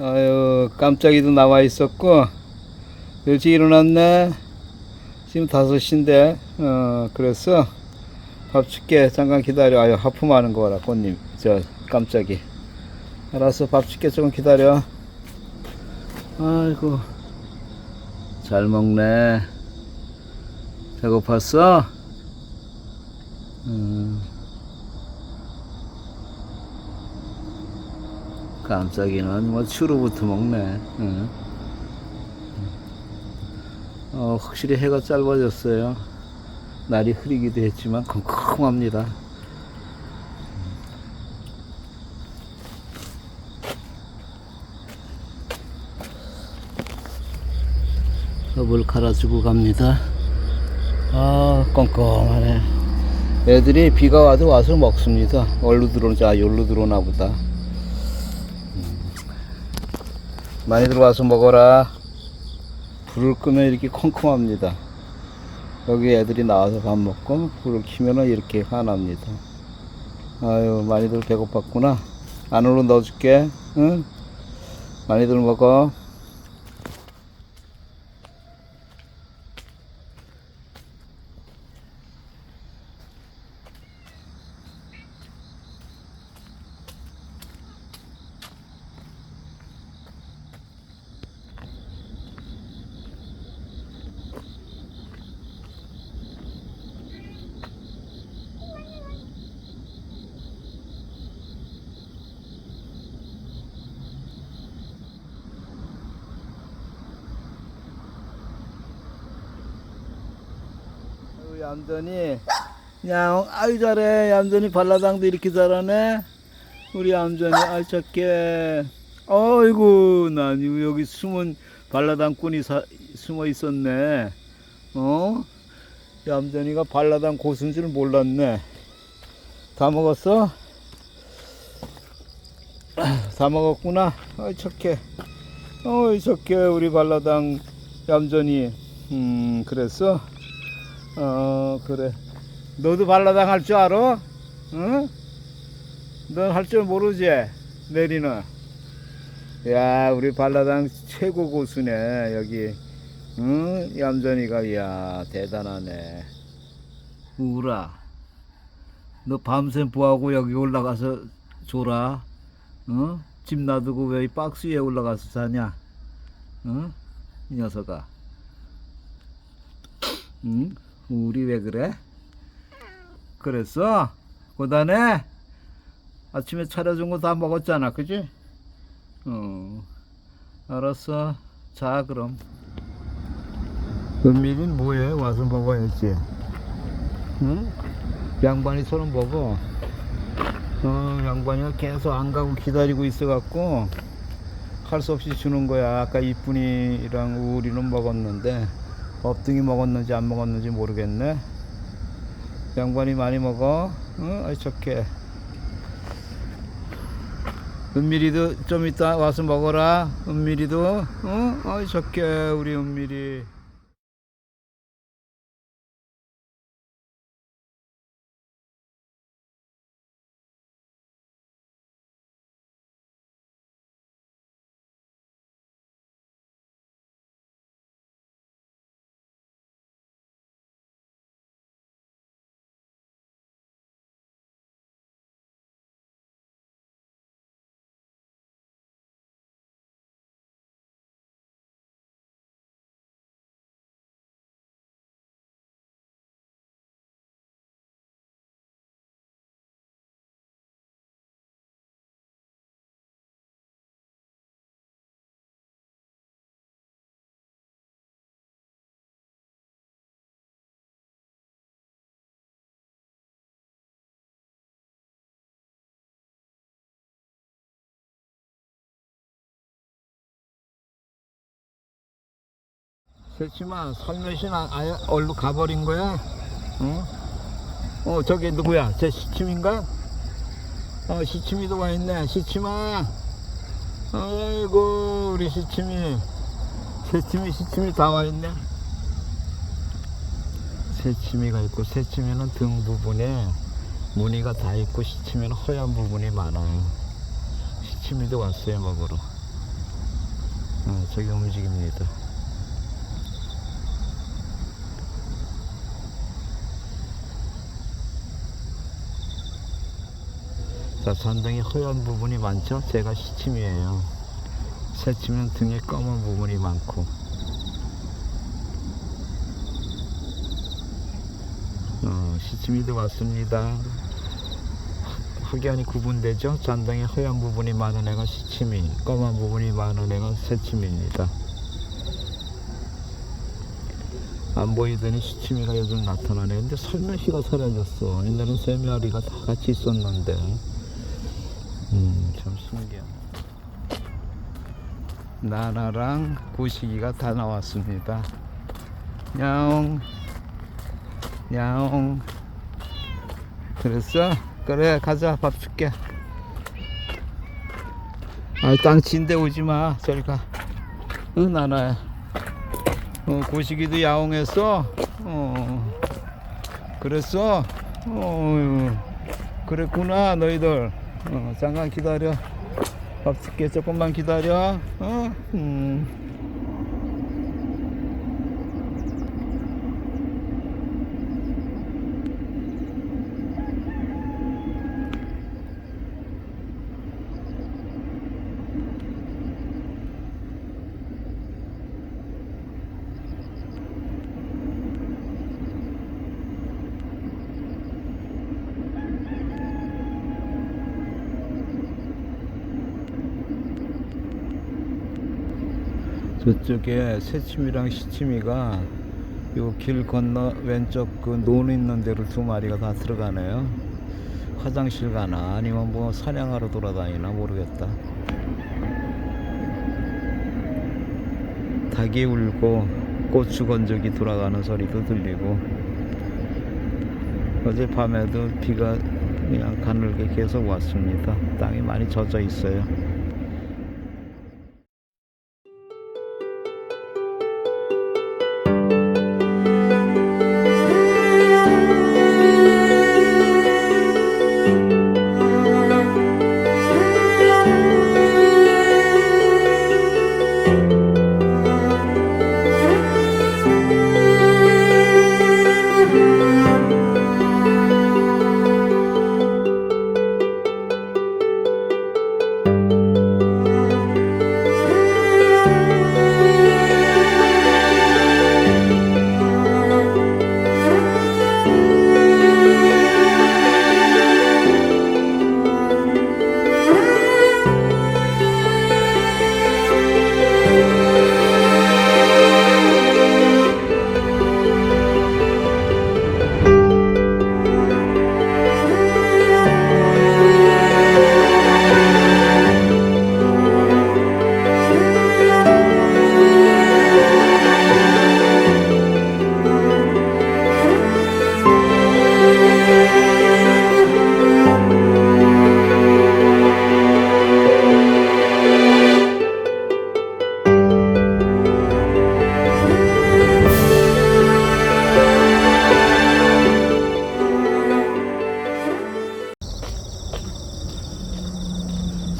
아유 깜짝이도 나와 있었고 일찍 일어났네. 지금 5시인데 어 그래서 밥 줄게. 잠깐 기다려. 아유 하품하는 거 봐라 꽃님. 저 깜짝이. 알았어 밥 줄게. 조금 기다려. 아이고 잘 먹네. 배고팠어? 음. 깜짝이는 뭐 추루부터 먹네. 응. 어, 확실히 해가 짧아졌어요. 날이 흐리기도 했지만 컴컴합니다. 컵을 갈아주고 갑니다. 아, 껌껌하네. 애들이 비가 와도 와서 먹습니다. 얼루 들어오자, 아, 여기로 들어오나 보다. 많이 들어와서 먹어라. 불을 끄면 이렇게 컴컴합니다. 여기 애들이 나와서 밥 먹고 불을 켜면 이렇게 화납니다. 아유 많이들 배고팠구나. 안으로 넣어줄게. 응? 많이들 먹어. 얌전히. 그냥 아유 잘해. 얌전히 발라당도 이렇게 잘하네. 우리 얌전히 아이 착해 어이구 난 여기 숨은 발라당꾼이 사, 숨어 있었네. 어? 얌전히가 발라당 고수인 줄 몰랐네. 다 먹었어? 다 먹었구나. 어이 착해 어이 착해 우리 발라당 얌전히. 음 그랬어 어 그래 너도 발라당 할 줄 알아? 응? 넌 할 줄 모르지? 내리는 야 우리 발라당 최고 고수네 여기 응? 얌전이가 야 대단하네 우라 너 밤샘 부하고 여기 올라가서 졸아 어? 집 놔두고 왜 이 박스 위에 올라가서 자냐 어? 이 녀석아 응? 우리 왜 그래? 그랬어? 고단해? 아침에 차려준 거 다 먹었잖아, 그지? 어, 알았어. 자, 그럼. 은밀이는 뭐해? 와서 먹어야지. 응? 양반이처럼 먹어. 어, 양반이가 계속 안 가고 기다리고 있어갖고, 할 수 없이 주는 거야. 아까 이쁜이랑 우리는 먹었는데, 업등이 먹었는지 안 먹었는지 모르겠네. 양반이 많이 먹어. 응? 아이 좋게. 은밀이도 좀 이따 와서 먹어라. 은밀이도. 응? 아이 좋게 우리 은밀이. 그렇지만 살며시 나 아예 얼로 가버린 거야. 어? 어 저게 누구야? 제 시침인가? 어 시침이도 와 있네. 시침아. 아이고 우리 시침이. 새침이 시침이 다 와 있네. 새침이가 있고 새침이는 등 부분에 무늬가 다 있고 시침이는 허연 부분이 많아요. 시침이도 왔어요 먹으러. 어, 저기 움직입니다. 자, 잔등이 허연 부분이 많죠? 제가 시침이에요. 새치면 등에 검은 부분이 많고. 어, 시침이 들어왔습니다. 확연히 구분되죠? 잔등에 허연 부분이 많은 애가 시침이, 검은 부분이 많은 애가 새침입니다. 안 보이더니 시치미가 요즘 나타나네. 근데 살며시가 사라졌어. 옛날엔 세 마리가 다 같이 있었는데. 음, 참 신기하네. 나라랑 구시기가 다 나왔습니다. 야옹, 야옹. 그랬어? 그래, 가자. 밥 줄게. 아, 땅 진데 오지 마. 저리 가. 응, 나나야. 어, 고시기도 야옹했어? 어, 그랬어? 어, 그랬구나, 너희들. 어, 잠깐 기다려. 밥 줄게, 조금만 기다려. 어? 음. 저쪽에 새치미랑 시치미가 요 길 건너 왼쪽 그 논 있는 데로 두 마리가 다 들어가네요. 화장실 가나 아니면 뭐 사냥하러 돌아다니나 모르겠다. 닭이 울고 고추 건조기 돌아가는 소리도 들리고 어제 밤에도 비가 그냥 가늘게 계속 왔습니다. 땅이 많이 젖어 있어요.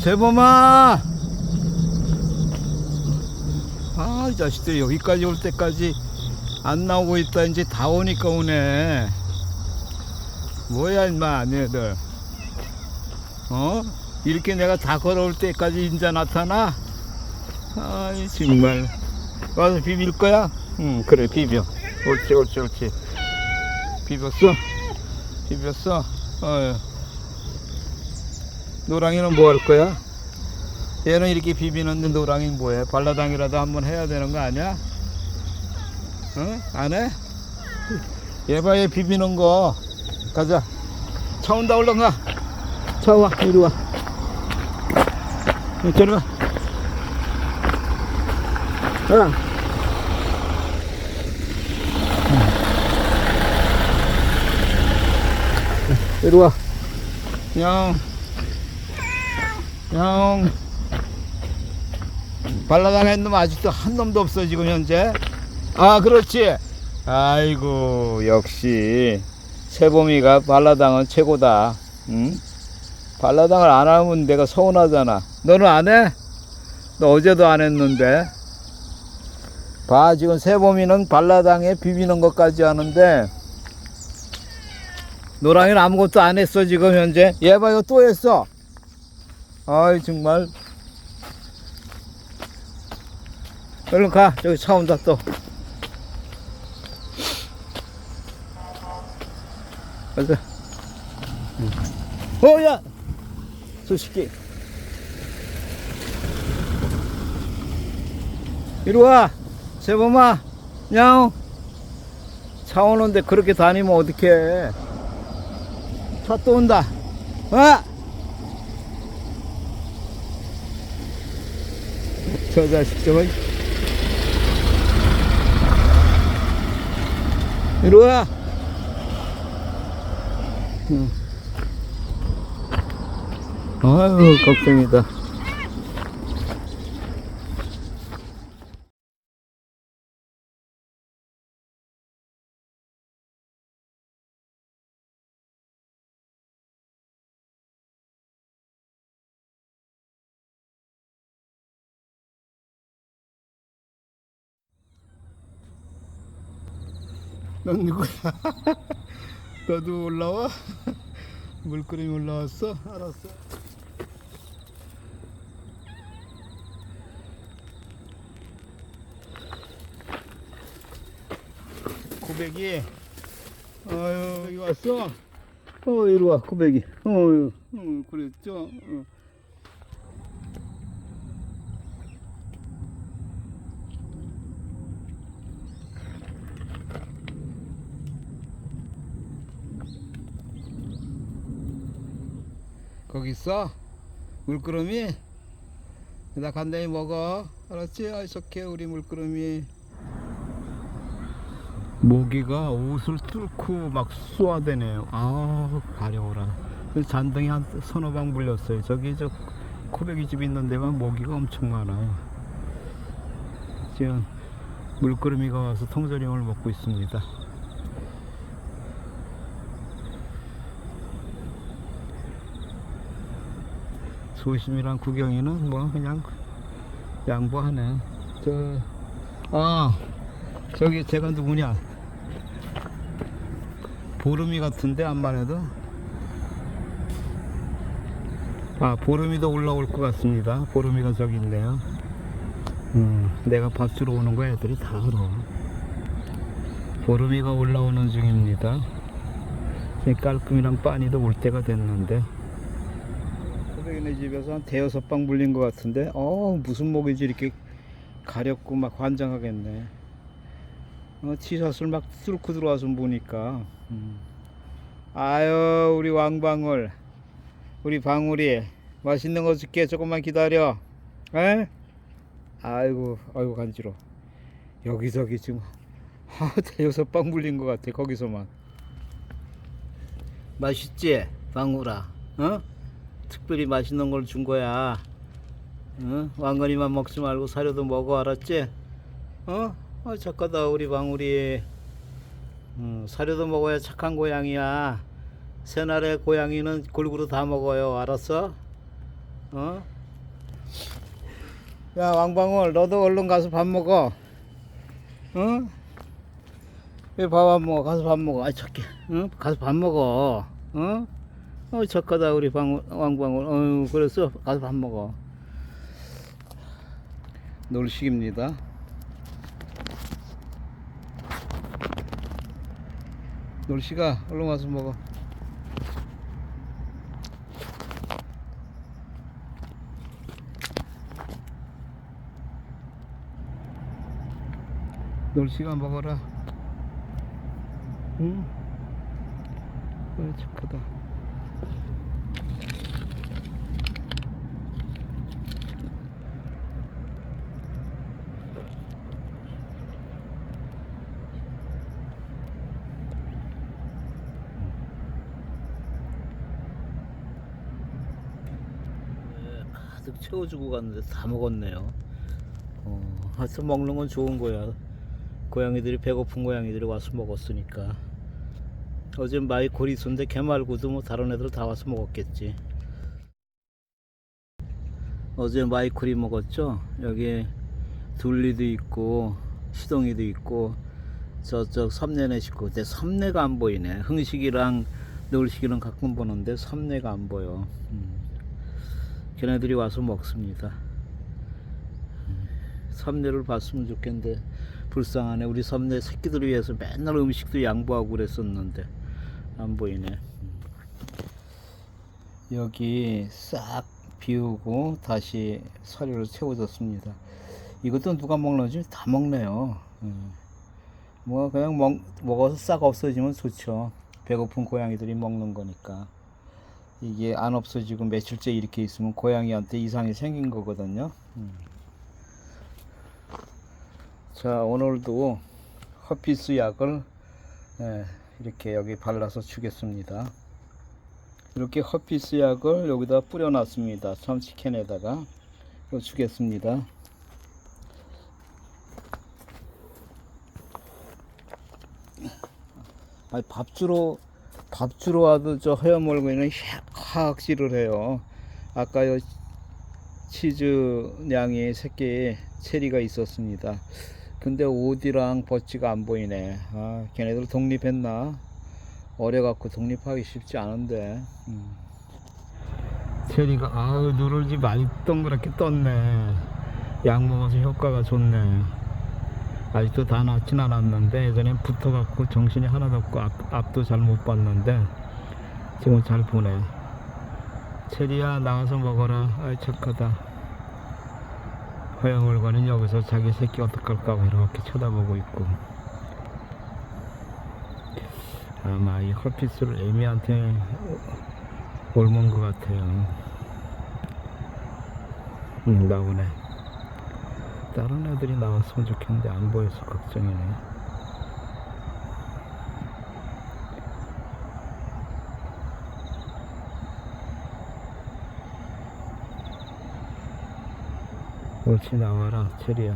세범아! 아, 이 자식들 여기까지 올 때까지 안 나오고 있다. 이제 다 오니까 오네. 뭐야, 임마, 너희들. 어? 이렇게 내가 다 걸어올 때까지 인자 나타나? 아이, 정말. 와서 비빌 거야? 응, 그래, 비벼. 옳지, 옳지, 옳지. 비볐어? 비볐어? 어. 노랑이는 뭐 할 거야? 얘는 이렇게 비비는데 노랑이 뭐해? 발라당이라도 한번 해야 되는 거 아니야? 응? 안 해? 얘 봐, 얘 비비는 거. 가자. 차 온다, 얼른 가. 차 와, 이리 와. 어, 저리 와. 야. 이리 와. 형. 형. 발라당한 놈 아직도 한 놈도 없어 지금 현재. 아 그렇지. 아이고 역시 세범이가 발라당은 최고다. 응? 발라당을 안 하면 내가 서운하잖아. 너는 안 해? 너 어제도 안 했는데. 봐 지금 새봄이는 발라당에 비비는 것까지 하는데 노랑이는 아무것도 안 했어 지금 현재 얘 봐 이거 또 했어 아이 정말. 얼른 가. 저기 차 온다 또. 가자. 어야! 소식기 이리 와 세범아. 냥. 차 오는데 그렇게 다니면 어떡해. 차 또 온다. 와! 저 자식 저거 이리 와. 응. 아유 걱정이다 넌 누구야? 너도 올라와? 물끄러미 올라왔어? 알았어. 고백이, 아유, 여기 왔어? 어, 이리 와, 고백이. 어유, 어, 그랬죠? 어. 있어? 물끄러미? 나 간단히 먹어. 알았지? 아이, 좋게, 우리 물끄러미. 모기가 옷을 뚫고 막 쏘아대네요. 아, 가려워라. 잔등이 한 서너 방 물렸어요. 저기 저 코베기 집 있는 데만 모기가 엄청 많아요. 지금 물끄러미가 와서 통조림을 먹고 있습니다. 소심이랑 구경이는 뭐 그냥 양보하네. 저, 아, 저기 제가 누구냐? 보름이 같은데 안만 해도. 아, 보름이도 올라올 것 같습니다. 보름이가 저기 있네요. 음, 내가 밥 주러 오는 거 애들이 다 알아. 보름이가 올라오는 중입니다. 깔끔이랑 빠니도 올 때가 됐는데. 코백이네 집에서 한 대여섯 방 물린 것 같은데 어 무슨 목이지 이렇게 가렵고 막 환장하겠네. 어, 티샷을 막 뚫고 들어와서 보니까. 음. 아유 우리 왕방울 우리 방울이 맛있는 거 줄게. 조금만 기다려. 에? 아이고 아이고 간지러 여기저기 지금 아, 대여섯 방 물린 것 같아 거기서만. 맛있지 방울아? 어? 특별히 맛있는 걸 준 거야. 어? 왕건이만 먹지 말고 사료도 먹어 알았지? 어? 어 착하다 우리 방울이. 어, 사료도 먹어야 착한 고양이야. 새날의 고양이는 골고루 다 먹어요. 알았어? 어? 야 왕방울 너도 얼른 가서 밥 먹어. 어? 왜밥 안 먹어? 가서 밥 먹어. 아 착해. 응? 가서 밥 먹어. 어? 어, 착하다, 우리 방, 왕방울. 어유 그랬어. 가서 밥 먹어. 놀식입니다. 놀식아, 얼른 와서 먹어. 놀식아 먹어라. 응? 그래, 착하다. 가득 채워주고 갔는데 다 먹었네요. 어, 하여튼 먹는 건 좋은 거야. 고양이들이 배고픈 고양이들이 와서 먹었으니까. 어제 마이 고리 있었는데 걔 말고도 뭐 다른 애들 다 와서 먹었겠지. 어제 마이콜이 먹었죠. 여기 둘리도 있고 시동이도 있고 저쪽 섬내네 식구 근데 섬내가 안 보이네 흥식이랑 너울식이랑 가끔 보는데 섬내가 안 보여 음. 걔네들이 와서 먹습니다 음. 섬내를 봤으면 좋겠는데 불쌍하네 우리 섬내 새끼들을 위해서 맨날 음식도 양보하고 그랬었는데 안 보이네 음. 여기 싹 비우고 다시 사료를 채워줬습니다 이것도 누가 먹는지 다 먹네요 음. 뭐 그냥 먹, 먹어서 싹 없어지면 좋죠. 배고픈 고양이들이 먹는 거니까. 이게 안 없어지고 며칠째 이렇게 있으면 고양이한테 이상이 생긴 거거든요. 음. 자 오늘도 허피스 약을 예, 이렇게 여기 발라서 주겠습니다. 이렇게 허피스 약을 여기다 뿌려놨습니다. 참치캔에다가 주겠습니다. 아니 밥 주러 밥 주러 와도 저 허여멀고는 확실을 해요. 아까 요 치즈 냥이 새끼 체리가 있었습니다. 근데 오디랑 버치가 안 보이네. 아, 걔네들 독립했나? 어려갖고 독립하기 쉽지 않은데. 음. 체리가 아우 누를지 많이 동그랗게 떴네. 약 먹어서 효과가 좋네. 아직도 다 낫진 않았는데 예전엔 붙어갖고 정신이 하나도 없고 앞, 앞도 잘 못 봤는데 지금 잘 보네. 체리야 나가서 먹어라. 아이 착하다. 허영물관은 여기서 자기 새끼 어떡할까 고 이렇게 쳐다보고 있고. 아마 이 헐피스를 애미한테 옮은 것 같아요. 음, 나오네 다른 애들이 나왔으면 좋겠는데 안 보여서 걱정이네. 옳지 나와라 체리야.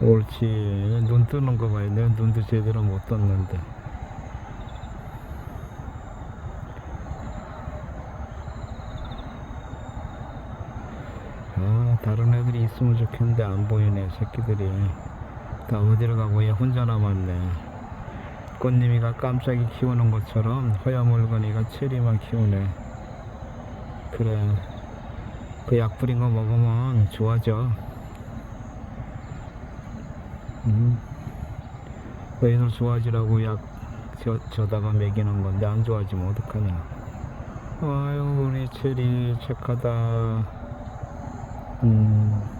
옳지. 눈 뜨는 거 봐요. 내 눈도 제대로 못 떴는데 아, 다른 애들이 있으면 좋겠는데 안 보이네, 새끼들이. 다 어디로 가고 얘 혼자 남았네. 꽃님이가 깜짝이 키우는 것처럼 허야물건이가 체리만 키우네. 그래. 그 약 뿌린 거 먹으면 좋아져. 음. 너희들 좋아지라고 약 저, 저다가 먹이는 건데 안 좋아지면 어떡하냐. 아유, 우리 체리 착하다. 음.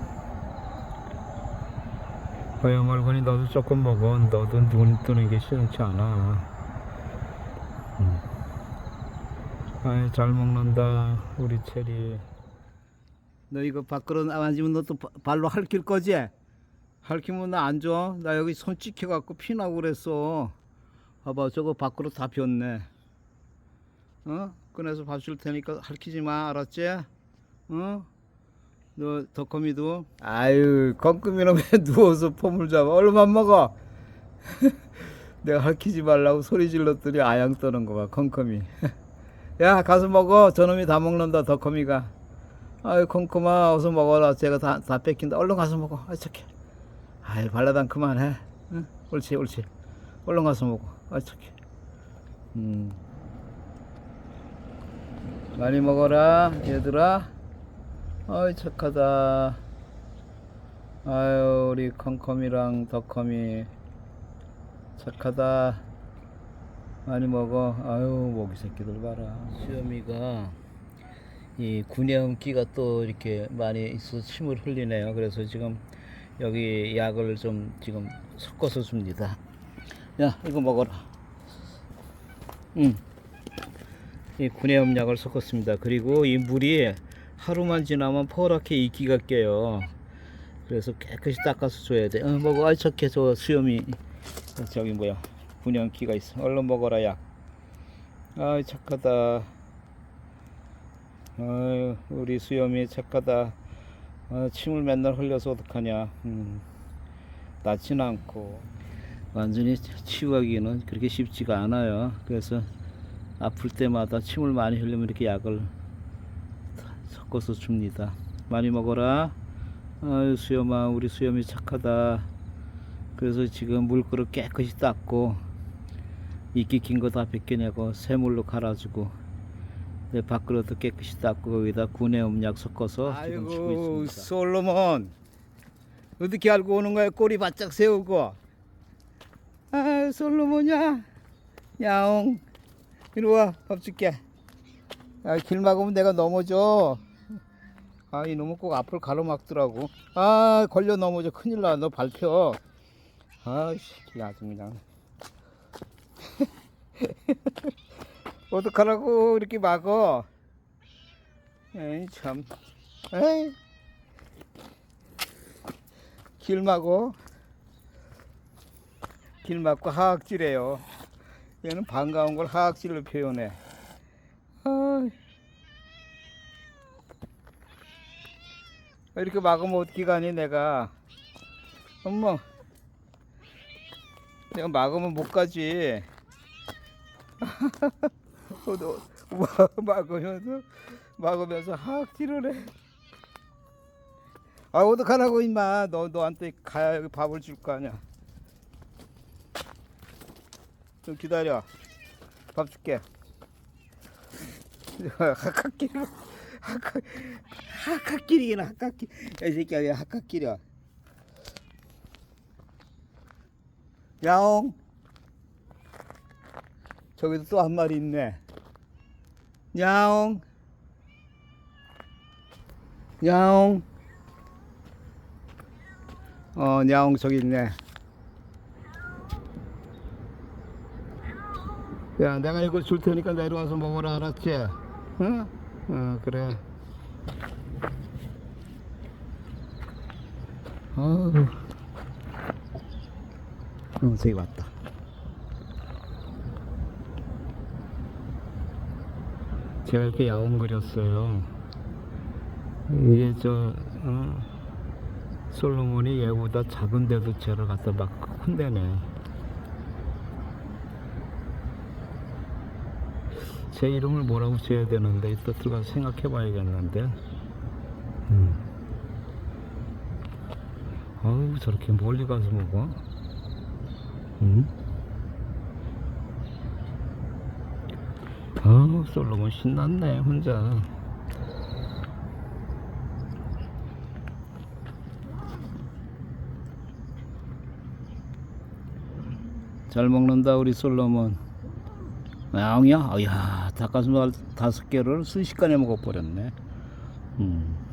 허영얼건이 너도 조금 먹어. 너도 눈 뜨는 게 싫지 않아. 음. 아이, 잘 먹는다. 우리 체리. 너 이거 밖으로 나가지면 너 또 발로 핥힐 거지? 핥히면 나 안 줘. 나 여기 손 찍혀갖고 피나고 그랬어. 봐봐, 저거 밖으로 다 비었네. 어? 꺼내서 밥 줄 테니까 핥히지 마. 알았지? 어? 너 덕컴이도 아유 껌껌이는 왜 누워서 폼을 잡아. 얼른 먹어. 내가 할퀴지 말라고 소리 질렀더니 아양 떠는 거봐 컴컴이. 야 가서 먹어. 저놈이 다 먹는다 덕컴이가. 아유 컴컴아 어서 먹어라. 제가 다, 다 뺏긴다. 얼른 가서 먹어. 아 착해. 아유 발라당 그만해. 응? 옳지 옳지. 얼른 가서 먹어. 아 착해. 음. 많이 먹어라 얘들아 아이 착하다. 아유 우리 컴컴이랑 덕컴이 착하다. 많이 먹어. 아유 먹이 새끼들 봐라. 수염이가 이 구내음기가 또 이렇게 많이 있어 침을 흘리네요. 그래서 지금 여기 약을 좀 지금 섞어서 줍니다. 야 이거 먹어라. 응이 구내염 약을 섞었습니다. 그리고 이 물이 하루만 지나면 퍼렇게 이끼가 껴요. 그래서 깨끗이 닦아서 줘야 돼. 어, 먹어. 아, 저게 저 수염이 저기 뭐야 분연기가 있어. 얼른 먹어라 약. 아, 착하다. 아유, 우리 수염이 착하다. 아, 침을 맨날 흘려서 어떡하냐. 음, 낫진 않고 완전히 치유하기는 그렇게 쉽지가 않아요. 그래서 아플 때마다 침을 많이 흘리면 이렇게 약을 섞어서 줍니다. 많이 먹어라. 아유 수염아 우리 수염이 착하다. 그래서 지금 물그릇 깨끗이 닦고 이끼 낀거다 벗겨내고 새물로 갈아주고 내 밥그릇도 깨끗이 닦고 거기다 구내음약 섞어서 지금 주고 아이고 있습니다. 솔로몬 어떻게 알고 오는 거야? 꼬리 바짝 세우고. 아 솔로몬이야. 야옹 이리 와밥 줄게 아, 길 막으면 내가 넘어져. 아 이놈은 꼭 앞을 가로막더라고. 아 걸려 넘어져. 큰일 나 너 밟혀 아이씨 아주 그냥 어떡하라고 이렇게 막어. 에이 참. 에이. 길 막어. 길 막고 하악질해요. 얘는 반가운 걸 하악질로 표현해 아이. 이렇게 막으면 어떻게 가니 내가? 엄마. 내가 막으면 못 가지. 마- 막으면서 막으면서 하악질을 해. 아 어떡하라고 임마. 너 너한테 가야 밥을 줄 거 아니야. 좀 기다려. 밥 줄게. 하악길 하악 하악길이긴 하악길 야이 새끼야 야 하악길이야 야옹 저기도 또 한 마리 있네 야옹 야옹 어 야옹 저기 있네 야 내가 이거 줄 테니까 내려와서 먹어라 알았지? 응? 어 그래 어우 어 저기 왔다. 제가 이렇게 야옹거렸어요. 이게 저 어, 솔로몬이 얘보다 작은 데도 쟤를 갖다 막 혼내네. 제 이름을 뭐라고 지어야 되는데 이따 들어가서 생각해 봐야겠는데. 음. 아우 저렇게 멀리 가서 먹어 음? 아우 솔로몬 신났네 혼자 잘 먹는다 우리 솔로몬 양이야? 야 닭가슴살 다섯 개를 순식간에 먹어버렸네 음.